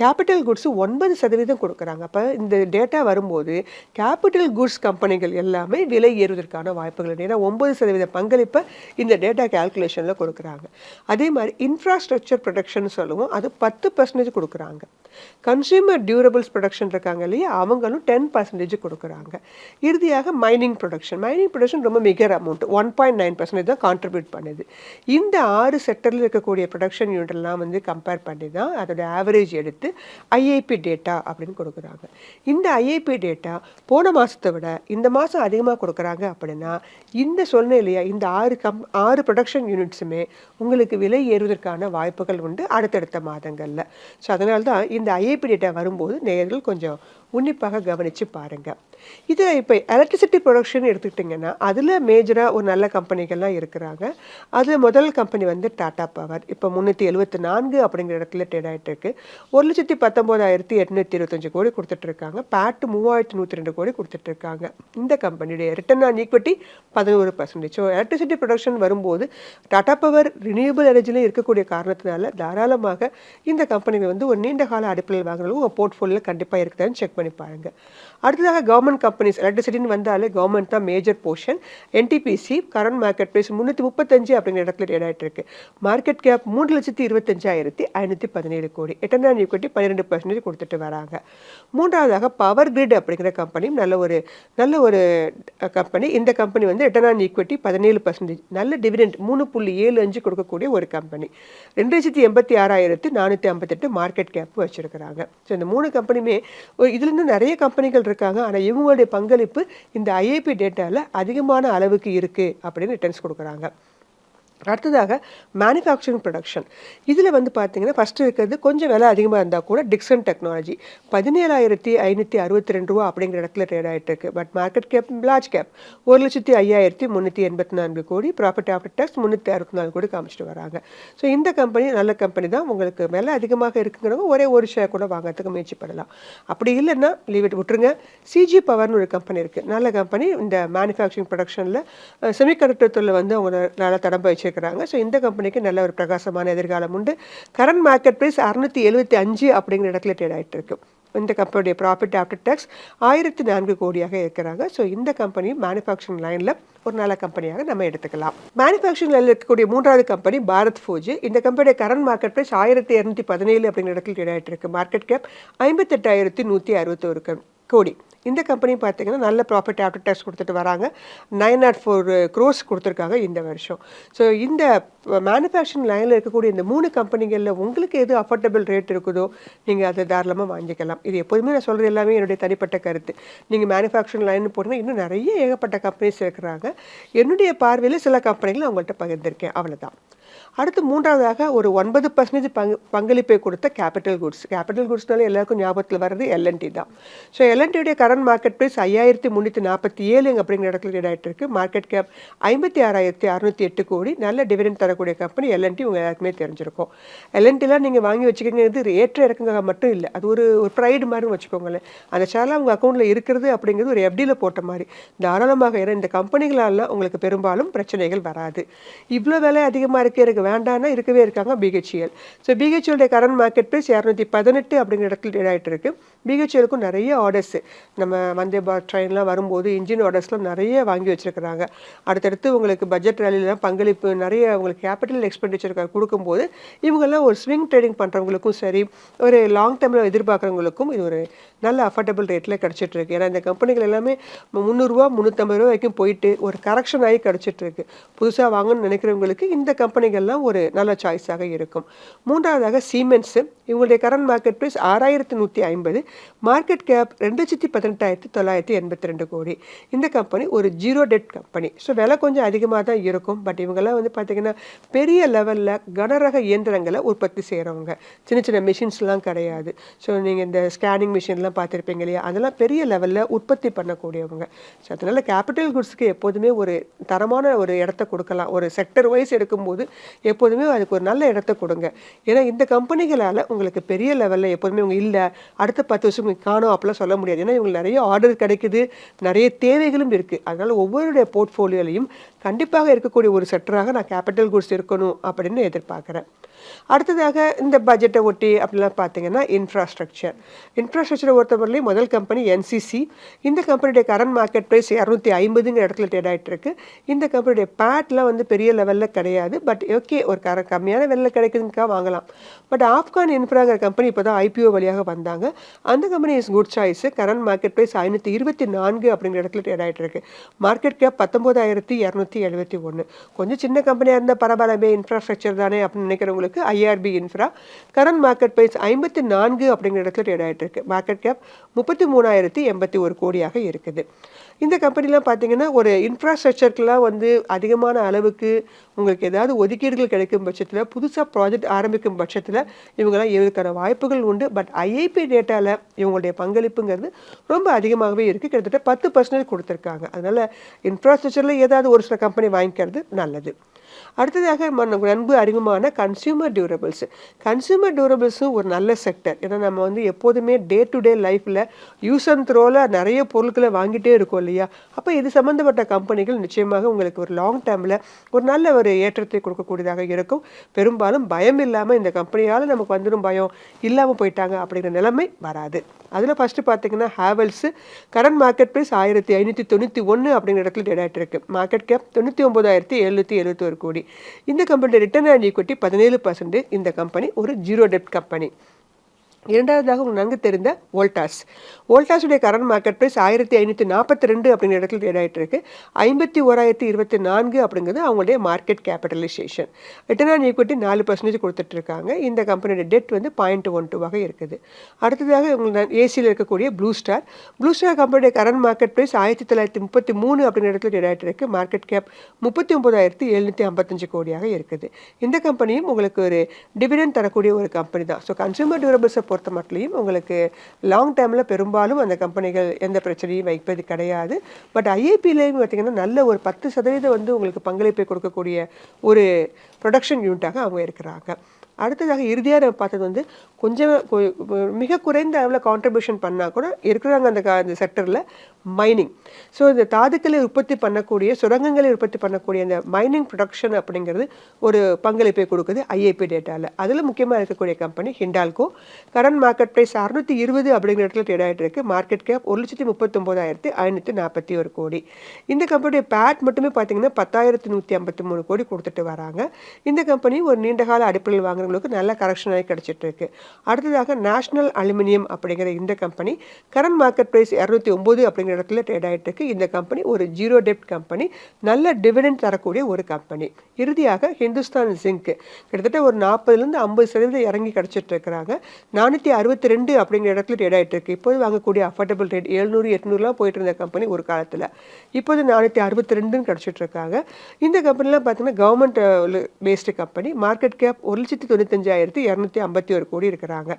capital goods ஒன்பது சதவீதம் கொடுக்குறாங்க. அப்போ இந்த டேட்டா வரும்போது கேபிட்டல் குட்ஸ் கம்பெனிகள் எல்லாமே விலை ஏறுவதற்கான வாய்ப்புகள். ஏன்னா ஒன்பது சதவீத பங்களிப்பை இந்த டேட்டா கேல்குலேஷனில் கொடுக்குறாங்க. அதே மாதிரி இன்ஃப்ராஸ்ட்ரக்சர் ப்ரொடக்ஷன் சொல்லுவோம். அது பத்து பர்சன்டேஜ் கொடுக்குறாங்க. கன்சியூமர் டியூரபிள்ஸ் ப்ரொடக்ஷன் இருக்காங்க இல்லையா? அவங்களும் டென் பர்சன்டேஜ் கொடுக்குறாங்க. இறுதியாக மைனிங் ப்ரொடக்ஷன் மைனிங் ப்ரொடக்ஷன் ரொம்ப meagre amount one point nine percentage தான் கான்ட்ரிபியூட் பண்ணுது. இந்த ஆறு செக்டரில் இருக்கக்கூடிய ப்ரொடக்ஷன் யூனிட்லாம் வந்து கம்பேர் பண்ணி தான் அதோட ஆவரேஜ் எடுத்து ஐஐபி டேட்டா அப்படின்னு கொடுக்குறாங்க. இந்த ஐஐபி டேட்டா போன மாதத்தை விட இந்த மாதம் அதிகமாக கொடுக்குறாங்க அப்படின்னா இந்த சொன்னேன் இல்லையா இந்த ஆறு கம் ஆறு ப்ரொடக்ஷன் யூனிட்ஸுமே உங்களுக்கு விலை ஏறுவதற்கான வாய்ப்புகள் உண்டு அடுத்தடுத்த மாதங்களில். ஸோ அதனால தான் இந்த ஐஐபி டேட்டா வரும்போது நேர்கள் கொஞ்சம் உன்னிப்பாக கவனித்து பாருங்கள் இது இப்போ எலக்ட்ரிசிட்டி ப்ரொடக்ஷன் எடுத்துக்கிட்டிங்கன்னா அதில் மேஜராக ஒரு நல்ல கம்பெனிகள்லாம் இருக்கிறாங்க. அதில் முதல் கம்பெனி வந்து டாடா பவர் இப்போ முந்நூற்றி எழுபத்தி நான்கு அப்படிங்கிற இடத்துல ட்ரேட் ஆகிட்டு இருக்கு ஒரு லட்சத்தி பத்தொம்போதாயிரத்தி எட்நூற்றி இருபத்தஞ்சு கோடி கொடுத்துட்ருக்காங்க பேட்டு மூவாயிரத்தி நூற்றி ரெண்டு கோடி கொடுத்துட்ருக்காங்க இந்த கம்பெனியுடைய ரிட்டர்ன் ஆன் ஈக்விட்டி பதினோரு பர்சன்டேஜ் ஸோ எலக்ட்ரிசிட்டி ப்ரொடக்ஷன் வரும்போது டாடா பவர் ரினியூபிள் எனர்ஜிலையும் இருக்கக்கூடிய காரணத்தினால தாராளமாக இந்த கம்பெனிகள் வந்து ஒரு நீண்ட கால அடிப்படையில் வாங்குறவங்க உங்கள் போர்ட்ஃபோலியோ கண்டிப்பாக இருக்குதான்னு செக் பண்ணி பாருங்கள் அடுத்ததாக கவர்மெண்ட் கம்பெனிஸ் எலக்ட்ரிசிட்டின்னு வந்தாலே கவர்மெண்ட் தான் major portion NTPC current market price முந்நூற்றி முப்பத்தஞ்சு அப்படிங்கிற இடத்துல ட்ரேட் ஆகிட்டு இருக்கு மார்க்கெட் கேப் மூன்று லட்சத்தி இருபத்தஞ்சாயிரத்தி ஐநூற்றி பதினேழு கோடி. எட்டனாம் ஈக்குவட்டி பன்னிரெண்டு பர்சன்டேஜ் கொடுத்துட்டு வராங்க. மூன்றாவதாக பவர் கிரிட் அப்படிங்கிற கம்பெனி நல்ல ஒரு நல்ல ஒரு கம்பெனி இந்த கம்பெனி வந்து ரிட்டர்ன் ஈக்விட்டி பதினேழு பர்சன்டேஜ் நல்ல டிவிடெண்ட் மூணு புள்ளி ஏழு அஞ்சு கொடுக்கக்கூடிய ஒரு கம்பெனி ரெண்டு லட்சத்தி எண்பத்தி ஆறாயிரத்தி நானூற்றி ஐம்பத்தெட்டு மார்க்கெட் கேப் வச்சுருக்கிறாங்க. ஸோ இந்த மூணு கம்பெனியுமே ஒரு இதில் இன்னும் நிறைய கம்பெனிகள் இருக்காங்க. ஆனால் இவங்களுடைய பங்களிப்பு இந்த ஐஏபி டேட்டாவில் அதிகமான அளவுக்கு இருக்குது அப்படின்னு ரிட்டர்ன்ஸ் கொடுக்குறாங்க. அடுத்ததாக மேனுஃபேக்சரிங் ப்ரொடக்ஷன் இதில் வந்து பார்த்தீங்கன்னா ஃபஸ்ட்டு இருக்கிறது கொஞ்சம் விலை அதிகமாக இருந்தால் கூட டிக்சன் டெக்னாலஜி பதினேழாயிரத்தி ஐநூற்றி அறுபத்தி ரெண்டு ரூபா அப்படிங்கிற இடத்துல ட்ரேட் ஆகிட்டு இருக்கு. But market cap large cap ஒரு லட்சத்தி ஐயாயிரத்தி முந்நூற்றி எண்பத்தி நான்கு கோடி. ப்ராஃபிட் ஆஃப்டர் டேக்ஸ் முந்நூற்றி அறுபத்தி நாலு கோடி காமிச்சிட்டு வராங்க. ஸோ இந்த கம்பெனி நல்ல கம்பெனி தான். உங்களுக்கு விலை அதிகமாக இருக்குங்கிறவங்க ஒரே ஒரு ஷேர் கூட வாங்குறதுக்கு முயற்சி பண்ணலாம். அப்படி இல்லைன்னா லீவ் இட் விட்டுருங்க. சிஜி பவர்னு ஒரு கம்பெனி இருக்குது நல்ல கம்பெனி இந்த மேனுஃபேக்சரிங் ப்ரொடக்ஷனில் செமிகண்டக்டர் தொழில் வந்து அவங்க நல்லா தடம்ப வச்சிருக்கிறாங்க ஸோ இந்த கம்பெனிக்கு நல்ல ஒரு பிரகாசமான எதிர்காலம் உண்டு. கரண்ட் மார்க்கெட் ப்ரைஸ் அறுநூத்தி எழுபத்தி அஞ்சு அப்படிங்கிற இடத்துல ட்ரேட் ஆகிட்டு இருக்கு இந்த கம்பெனியுடைய ப்ராஃபிட் ஆஃப்டர் டேக்ஸ் ஆயிரத்தி நான்கு கோடியாக இருக்கிறாங்க. ஸோ இந்த கம்பெனி மேனுஃபேக்சரிங் லைனில் ஒரு நல்ல கம்பெனியாக நம்ம எடுத்துக்கலாம். மேனுஃபேக்சரிங் லைனில் இருக்கக்கூடிய மூன்றாவது கம்பெனி பாரத் ஃபோஜ் இந்த கம்பெனியுடைய கரண்ட் மார்க்கெட் ப்ரைஸ் ஆயிரத்தி இரநூத்தி பதினேழு அப்படிங்கிற இடத்துல ட்ரேட் ஆகிட்டு இருக்கு மார்க்கெட் கேப் ஐம்பத்தெட்டாயிரத்தி நூற்றி அறுபத்தோரு கோடி இந்த கம்பெனி பார்த்தீங்கன்னா நல்ல ப்ராஃபிட் ஆஃப்டர் டேக்ஸ் கொடுத்துட்டு வராங்க. நைன் நாட் ஃபோர் க்ரோஸ் கொடுத்துருக்காங்க இந்த வருஷம். ஸோ இந்த மேனுஃபேக்சரிங் லைனில் இருக்கக்கூடிய இந்த மூணு கம்பெனிகளில் உங்களுக்கு எது அஃபோர்டபுள் ரேட் இருக்குதோ நீங்கள் அதை தாராளமாக வாங்கிக்கலாம். இது எப்போதுமே நான் சொல்கிறது எல்லாமே என்னுடைய தனிப்பட்ட கருத்து. நீங்கள் மேனுஃபேக்சரிங் லைன் போட்டிங்கன்னா இன்னும் நிறைய ஏகப்பட்ட கம்பெனிஸ் இருக்கிறாங்க. என்னுடைய பார்வையில் சில கம்பெனிகள் அவங்கள்ட்ட பகிர்ந்திருக்கேன். அவ்வளோதான் அடுத்து மூன்றாவதாக ஒரு ஒன்பது பர்சன்டேஜ் பங்கு பங்களிப்பை கொடுத்த கேபிட்டல் குட்ஸ் கேபிட்டல் குட்ஸ்னால எல்லாருக்கும் ஞாபகத்தில் வர்றது எல்என்டி தான். ஸோ எல்என்டியுடைய கரண்ட் மார்க்கெட் ப்ரைஸ் ஐயாயிரத்தி முந்நூற்றி நாற்பத்தி ஏழு அப்படிங்கிற இடத்துல ட்ரேட் ஆகிட்டு இருக்கு. மார்க்கெட் கேப் ஐம்பத்தி ஆறாயிரத்தி அறுநூத்தி எட்டு கோடி. நல்ல டிவிடெண்ட் தரக்கூடிய கம்பெனி எல்என்டி உங்கள் எல்லாருக்குமே தெரிஞ்சிருக்கும். எல்என்டிலாம் நீங்கள் வாங்கி வச்சுக்கிறது ஏற்ற இறக்கங்க மட்டும் இல்லை. அது ஒரு ஒரு ப்ரைடு மாதிரி வச்சுக்கோங்களேன். அந்த ஷேர்லாம் உங்கள் அக்கௌண்ட்டில் இருக்கிறது அப்படிங்கிறது ஒரு எஃப்டியில் போட்ட மாதிரி. தாராளமாக ஏன்னா இந்த கம்பெனிகளால் உங்களுக்கு பெரும்பாலும் பிரச்சனைகள் வராது. இவ்வளோ விலை அதிகமாக இருக்கே வேண்டாம்னா இருக்கவே இருக்காங்க பிஹெச்எல் ஸோ பிஹெச்எலுடைய கரண்ட் மார்க்கெட் ப்ரைஸ் இரநூத்தி பதினெட்டு அப்படிங்கிற இடத்துல ட்ரேட் ஆகிட்டு இருக்கு. பிஹெச்எலுக்கும் நிறைய ஆர்டர்ஸ் நம்ம வந்தே பாரத் ட்ரெயின்லாம் வரும்போது இன்ஜின் ஆர்டர்ஸ்லாம் நிறைய வாங்கி வச்சுருக்கிறாங்க. அடுத்தடுத்து உங்களுக்கு பட்ஜெட் ரேலிலாம் பங்களிப்பு நிறைய உங்களுக்கு கேபிட்டல் எக்ஸ்பெண்டிச்சர் கொடுக்கும்போது இவங்கெல்லாம் ஒரு ஸ்விங் ட்ரேடிங் பண்ணுறவங்களுக்கும் சரி ஒரு லாங் டேர்மில் எதிர்பார்க்குறவங்களுக்கும் இது ஒரு நல்ல அஃபோர்டபுள் ரேட்டில் கிடச்சிட்டு இருக்கு. ஏன்னா இந்த கம்பெனிகள் எல்லாமே முந்நூறுரூவா முந்நூற்றம்பது ரூபா வரைக்கும் போயிட்டு ஒரு கரெக்ஷன் ஆகி கிடச்சிட்டு இருக்கு. புதுசாக வாங்கணும்னு நினைக்கிறவங்களுக்கு இந்த கம்பெனிகள்லாம் ஒரு நல்ல சாய்ஸாக இருக்கும். மூன்றாவதாக சீமென்ஸு இவங்களுடைய கரண்ட் மார்க்கெட் ப்ரைஸ் ஆறாயிரத்தி நூற்றி ஐம்பது மார்க்கெட் கேப் ரெண்டு லட்சத்தி பதினெட்டாயிரத்தி தொள்ளாயிரத்தி எண்பத்தி ரெண்டு கோடி. இந்த கம்பெனி ஒரு ஜீரோ டெட் கம்பெனி ஸோ விலை கொஞ்சம் அதிகமாக தான் இருக்கும். பட் இவங்கெல்லாம் வந்து பார்த்திங்கன்னா பெரிய லெவலில் கனரக இயந்திரங்களை உற்பத்தி செய்கிறவங்க சின்ன சின்ன மிஷின்ஸ்லாம் கிடையாது. ஸோ நீங்கள் இந்த ஸ்கேனிங் மிஷின்லாம் பார்த்துருப்பீங்க இல்லையா? அதெல்லாம் பெரிய லெவலில் உற்பத்தி பண்ணக்கூடியவங்க. ஸோ அதனால் கேபிட்டல் குட்ஸ்க்கு எப்போதுமே ஒரு தரமான ஒரு இடத்த கொடுக்கலாம். ஒரு செக்டர் வைஸ் எடுக்கும்போது எப்போதுமே அதுக்கு ஒரு நல்ல இடத்த கொடுங்க. ஏன்னா இந்த கம்பெனிகளால் உங்களுக்கு பெரிய லெவலில் எப்போதுமே இவங்க இல்லை அடுத்த பத்து வருஷம் காணும் அப்படிலாம் சொல்ல முடியாது. ஏன்னா இவங்களுக்கு நிறைய ஆர்டர் கிடைக்குது நிறைய தேவைகளும் இருக்குது அதனால் ஒவ்வொருடைய போர்ட்ஃபோலியோலையும் கண்டிப்பாக இருக்கக்கூடிய ஒரு செக்டராக நான் கேபிட்டல் குட்ஸ் இருக்கணும் அப்படின்னு எதிர்பார்க்குறேன். அடுத்ததாக இந்த பட்ஜெட்டை ஒட்டி அப்படிலாம் பார்த்தீங்கன்னா இன்ஃப்ராஸ்ட்ரக்சர் இன்ஃப்ராஸ்ட்ரக்சரை பொறுத்தவரையிலையும் முதல் கம்பெனி என்சிசி இந்த கம்பெனியுடைய கரண்ட் மார்க்கெட் ப்ரைஸ் இரநூத்தி ஐம்பதுங்கிற இடத்துல ட்ரேட் ஆகிட்டு இருக்கு இந்த கம்பெனியுடைய பேட்லாம் வந்து பெரிய லெவலில் கிடையாது. பட் ஓகே ஒரு கர கம்மியான விலையில் கிடைக்குதுக்கா வாங்கலாம். பட் ஆப்கான் இன்ஃப்ராங்கிற கம்பெனி இப்போ தான் ஐபிஓ வழியாக வந்தாங்க. அந்த company is good choice current market price ஐநூற்றி இருபத்தி நான்கு அப்படிங்கிற இடத்துல ட்ரேட் ஆகிட்டு இருக்கு மார்க்கெட் கேப் பத்தொம்போதாயிரத்தி இரநூத்தி எழுபத்தி ஒன்று கொஞ்சம் சின்ன கம்பெனியாக இருந்தால் பரவாயில்லமே இன்ஃப்ராஸ்ட்ரக்சர் தானே அப்படின்னு நினைக்கிறவங்களுக்கு IRB infra current market price ஐம்பத்தி நான்கு அப்படிங்கிற இடத்துல ட்ரேட் ஆகிட்டு இருக்கு. மார்க்கெட் கேப் முப்பத்தி மூணாயிரத்தி எண்பத்தி ஒரு கோடியாக இருக்குது. இந்த கம்பெனிலாம் பார்த்தீங்கன்னா ஒரு இன்ஃப்ராஸ்ட்ரக்சருக்குலாம் வந்து அதிகமான அளவுக்கு உங்களுக்கு ஏதாவது ஒதுக்கீடுகள் கிடைக்கும் பட்சத்தில் புதுசாக ப்ராஜெக்ட் ஆரம்பிக்கும் பட்சத்தில் இவங்கெல்லாம் இவருக்கான வாய்ப்புகள் உண்டு. பட் ஐஐபி டேட்டாவில் இவங்களுடைய பங்களிப்புங்கிறது ரொம்ப அதிகமாகவே இருக்குது கிட்டத்தட்ட பத்து பர்சன்டேஜ் கொடுத்துருக்காங்க. அதனால் இன்ஃப்ராஸ்ட்ரக்சரில் ஏதாவது ஒரு சில கம்பெனி வாங்கிக்கிறது நல்லது. அடுத்ததாக மன- அறிமுகமான கன்சியூமர் டியூரபிள்ஸ் கன்சியூமர் டியூரபிள்ஸும் ஒரு நல்ல செக்டர் ஏன்னா நம்ம வந்து எப்போதுமே டே டு டே லைஃப்பில் யூஸ் அண்ட் த்ரோவில் நிறைய பொருட்களை வாங்கிட்டே இருக்கோம் இல்லையா? அப்போ இது சம்மந்தப்பட்ட கம்பெனிகள் நிச்சயமாக உங்களுக்கு ஒரு லாங் டேர்மில் ஒரு நல்ல ஒரு ஏற்றத்தை கொடுக்கக்கூடியதாக இருக்கும். பெரும்பாலும் பயம் இல்லாமல் இந்த கம்பெனியால் நமக்கு வந்துடும் பயம் இல்லாமல் போயிட்டாங்க அப்படிங்கிற நிலைமை வராது. அதில் ஃபஸ்ட்டு பார்த்தீங்கன்னா ஹேவல்ஸு கரண்ட் மார்க்கெட் ப்ரைஸ் ஆயிரத்தி ஐநூற்றி தொண்ணூற்றி ஒன்று அப்படிங்கிற இடத்துல டேட் ஆகிட்டு இருக்கு மார்க்கெட் கேப் தொண்ணூற்றி ஒம்பதாயிரத்தி எழுநூற்றி எழுபத்தி ஒரு கோடி. இந்த கம்பெனியோட ரிட்டர்ன் ஆன் ஈக்விட்டி பதினேழு பர்சன்டேஜ் இந்த கம்பெனி ஒரு ஜீரோ டெப்ட் கம்பெனி இரண்டாவதாக உங்களுக்கு நன்கு தெரிந்த வோல்டாஸ் வோல்டாஸுடைய கரண்ட் மார்க்கெட் ப்ரைஸ் ஆயிரத்தி ஐநூற்றி நாற்பத்தி ரெண்டு அப்படிங்கிற இடத்துல ட்ரேட் ஆகிட்டு இருக்கு. ஐம்பத்தி ஓராயிரத்தி இருபத்தி நான்கு அப்படிங்கிறது அவங்களுடைய market capitalisation return on equity நாலு பர்சன்டேஜ் கொடுத்துட்டு இருக்காங்க. இந்த கம்பெனியோட டெட் வந்து பாயிண்ட் ஒன் டூவாக இருக்குது. அடுத்ததாக உங்களுக்கு ஏசியில் இருக்கக்கூடிய ப்ளூ ஸ்டார் ப்ளூ ஸ்டார் கம்பெனியோட கரண்ட் மார்க்கெட் ப்ரைஸ் ஆயிரத்தி தொள்ளாயிரத்தி முப்பத்தி மூணு அப்படிங்கிற இடத்துல ட்ரேட் ஆகிட்டு இருக்கு. மார்க்கெட் கேப் முப்பத்தி ஒன்பதாயிரத்தி எழுநூற்றி ஐம்பத்தஞ்சு கோடியாக இருக்குது. இந்த கம்பெனியும் உங்களுக்கு ஒரு டிவிடன் தரக்கூடிய ஒரு கம்பெனி தான். ஸோ கன்சூமர் டியூரபிள்ஸை பொறுத்த மட்டும் உங்களுக்கு லாங் டேர்மில் பெரும்பாலும் அந்த கம்பெனிகள் எந்த பிரச்சனையும் வைப்பது கிடையாது. பட் ஐஏபிலையும் பார்த்திங்கன்னா நல்ல ஒரு பத்து சதவீதம் வந்து உங்களுக்கு பங்களிப்பை கொடுக்கக்கூடிய ஒரு ப்ரொடக்ஷன் யூனிட்டாக அவங்க இருக்கிறாங்க. அடுத்ததாக இறுதியாக நம்ம பார்த்தது வந்து கொஞ்சம் கொ- மிக குறைந்த அளவில் கான்ட்ரிபியூஷன் பண்ணால் கூட இருக்கிறாங்க அந்த கா அந்த செக்டரில் மைனிங் ஸோ இந்த தாதுக்களை உற்பத்தி பண்ணக்கூடிய சுரங்கங்களை உற்பத்தி பண்ணக்கூடிய அந்த மைனிங் ப்ரொடக்ஷன் அப்படிங்கிறது ஒரு பங்களிப்பை கொடுக்குது ஐஏபி டேட்டாவில் அதில் முக்கியமாக இருக்கக்கூடிய company Hindalco current market price அறுநூத்தி இருபது அப்படிங்கிற இடத்துல ட்ரேட் ஆகிட்டு இருக்கு. மார்க்கெட் கேப் ஒரு லட்சத்தி முப்பத்தொம்போதாயிரத்தி ஐநூற்றி நாற்பத்தி ஒரு கோடி. இந்த கம்பெனியுடைய பேட் மட்டுமே பார்த்தீங்கன்னா பத்தாயிரத்தி நூற்றி ஐம்பத்தி மூணு கோடி கொடுத்துட்டு வராங்க. இந்த கம்பெனி ஒரு நீண்ட கால வாங்குற வாங்குறவங்களுக்கு நல்ல கரெக்ஷன் ஆகி கிடைச்சிட்டு இருக்கு அடுத்ததாக நேஷனல் அலுமினியம் அப்படிங்கிற இந்த கம்பெனி கரண்ட் மார்க்கெட் ப்ரைஸ் இரநூத்தி ஒம்பது அப்படிங்கிற இடத்துல ட்ரேட் ஆகிட்டு இருக்கு இந்த கம்பெனி ஒரு ஜீரோ டெப்ட் கம்பெனி நல்ல டிவிடெண்ட் தரக்கூடிய ஒரு கம்பெனி இறுதியாக ஹிந்துஸ்தான் ஜிங்க் கிட்டத்தட்ட ஒரு நாற்பதுலேருந்து ஐம்பது சதவீதம் இறங்கி கிடச்சிட்டு இருக்கிறாங்க நானூற்றி அறுபத்தி ரெண்டு அப்படிங்கிற இடத்துல ட்ரேட் ஆகிட்டு இருக்கு இப்போது வாங்கக்கூடிய அஃபோர்டபுள் ரேட் எழுநூறு எட்நூறுலாம் போயிட்டு இருந்த கம்பெனி ஒரு காலத்தில். இப்போது நானூற்றி அறுபத்தி ரெண்டுன்னு கிடச்சிட்டு இருக்காங்க இந்த கம்பெனிலாம் பார்த்தீங்கன்னா government based company market cap ஒரு லட்சத்தி தொண்ணூத்தஞ்சாயிரத்தி இரநூத்தி ஐம்பத்தி ஒரு கோடி இருக்கிறாங்க.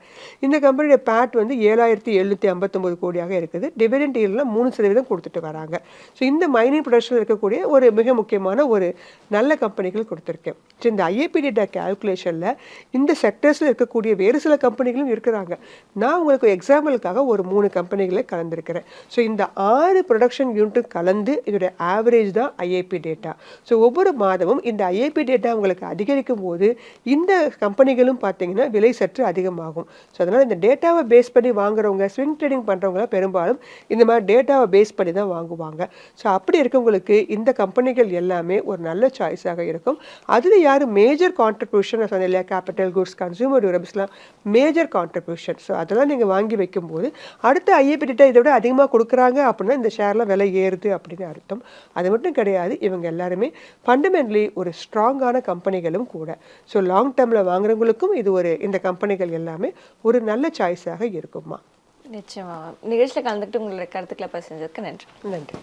இந்த கம்பெனியோட பேட் வந்து ஏழாயிரத்தி எழுநூற்றி ஐம்பத்தொம்பது கோடியாக இருக்குது. டிவிடெண்ட் ஈல்டில் மூணு சதவீதம் கொடுத்துட்டு வராங்க. ஸோ இந்த மைனிங் ப்ரொடக்ஷனில் இருக்கக்கூடிய ஒரு மிக முக்கியமான ஒரு நல்ல கம்பெனிகள் கொடுத்துருக்கேன் ஸோ இந்த ஐஏபி டேட்டா கேல்குலேஷனில் இந்த செக்டர்ஸில் இருக்கக்கூடிய வேறு சில கம்பெனிகளும் இருக்கிறாங்க. நான் உங்களுக்கு எக்ஸாம்பிளுக்காக ஒரு மூணு கம்பெனிகளை கலந்துருக்கிறேன். ஸோ இந்த ஆறு ப்ரொடக்ஷன் யூனிட்டும் கலந்து இதோட ஆவரேஜ் தான் ஐஏபி டேட்டா ஸோ ஒவ்வொரு மாதமும் இந்த ஐஏபி டேட்டா உங்களுக்கு அதிகரிக்கும் போது இந்த கம்பெனிகளும் பார்த்தீங்கன்னா விலை சற்று அதிகமாகும். ஸோ அதனால் இந்த டேட்டாவை பேஸ் பண்ணி வாங்குறவங்க ஸ்விங் ட்ரேடிங் பண்ணுறவங்களாம் பெரும்பாலும் இந்த மாதிரி டேட்டாவை பேஸ் பண்ணி தான் வாங்குவாங்க. ஸோ அப்படி இருக்கவங்களுக்கு இந்த கம்பெனிகள் எல்லாமே ஒரு நல்ல சாய்ஸாக இருக்கும். அதில் யார் மேஜர் கான்ட்ரிபியூஷன் சொன்னேன் இல்லையா? கேபிட்டல் குட்ஸ் கன்சூமர் டியூரபிள்ஸ்லாம் மேஜர் கான்ட்ரிபியூஷன் ஸோ அதெல்லாம் நீங்கள் வாங்கி வைக்கும்போது அடுத்த ஐஏபிடிட்டா இதை விட அதிகமாக கொடுக்குறாங்க அப்படின்னா இந்த ஷேர்லாம் விலை ஏறுது அப்படின்னு அர்த்தம். அது மட்டும் கிடையாது. இவங்க எல்லாருமே ஃபண்டமெண்டலி ஒரு ஸ்ட்ராங்கான கம்பெனிகளும் கூட. ஸோ லாங் டேர்மில் வாங்குறவங்களுக்கும் இது ஒரு இந்த கம்பெனிகள் எல்லாமே ஒரு நல்ல சாய்ஸாக இருக்குமா நிச்சயமா நிகழ்ச்சியில் கலந்துக்கிட்டு உங்களோட கருத்துக்களை பதிவு செஞ்சதுக்கு நன்றி. நன்றி.